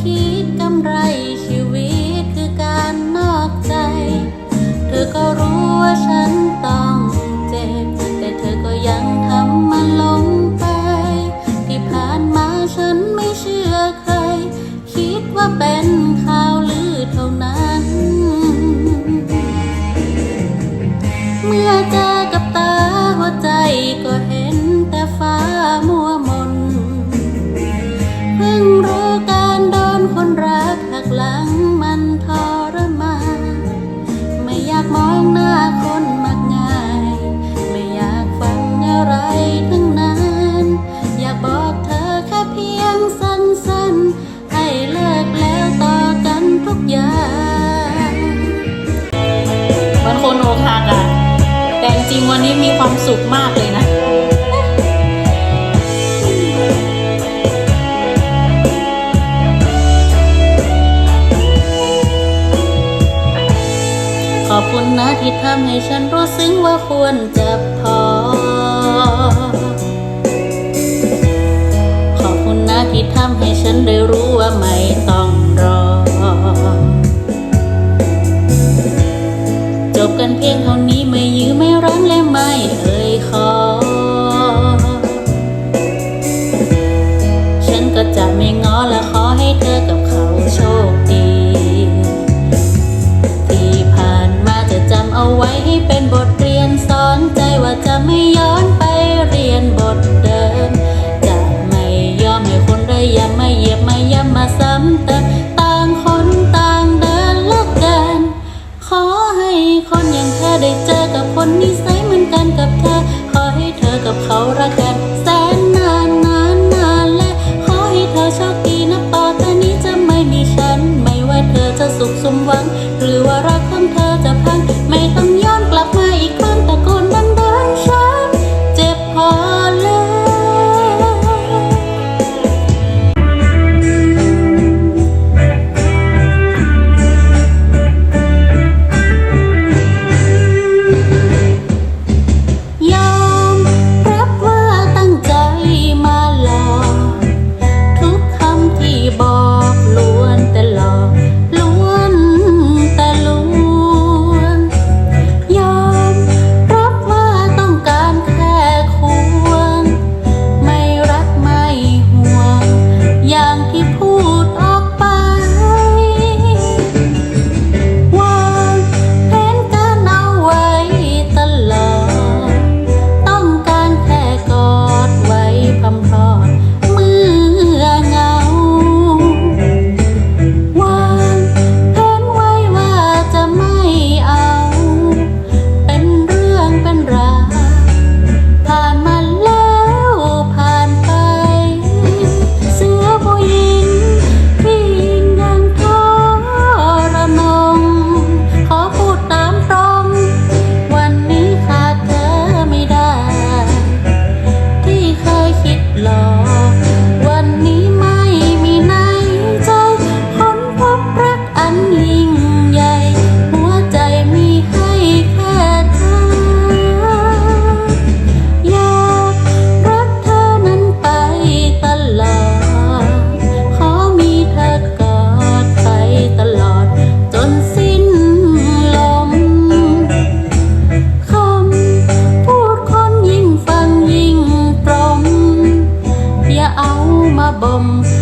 คิดกำไรชีวิตคือการนอกใจ เธอก็รู้ว่าฉันต้องเจ็บ แต่เธอก็ยังทำมันลงไป ที่ผ่านมาฉันไม่เชื่อใคร คิดว่าเป็นข่าวลือเท่านั้น เมื่อเจอกับตาหัวใจก็ อนนี้มีความสุขมากเลยนะขอบคุณนะที่ทำให้ฉันรู้ซึ้งว่าควรจะพอ ขอบคุณนะที่ทำให้ฉันได้รู้ว่าไม่ต้องรอ จบกันเพียงเท่านี้ไม่ นนิสัยเหมือนกันกับเธอ ขอให้เธอกับเขารักกัน แสนนานนานนานและ ขอให้เธอโชคดีนะต่อแต่นี้จะไม่มีฉัน ไม่ว่าเธอจะสุขสมหวัง หรือว่ารักของเธอจะพังไม่ต้อง bombs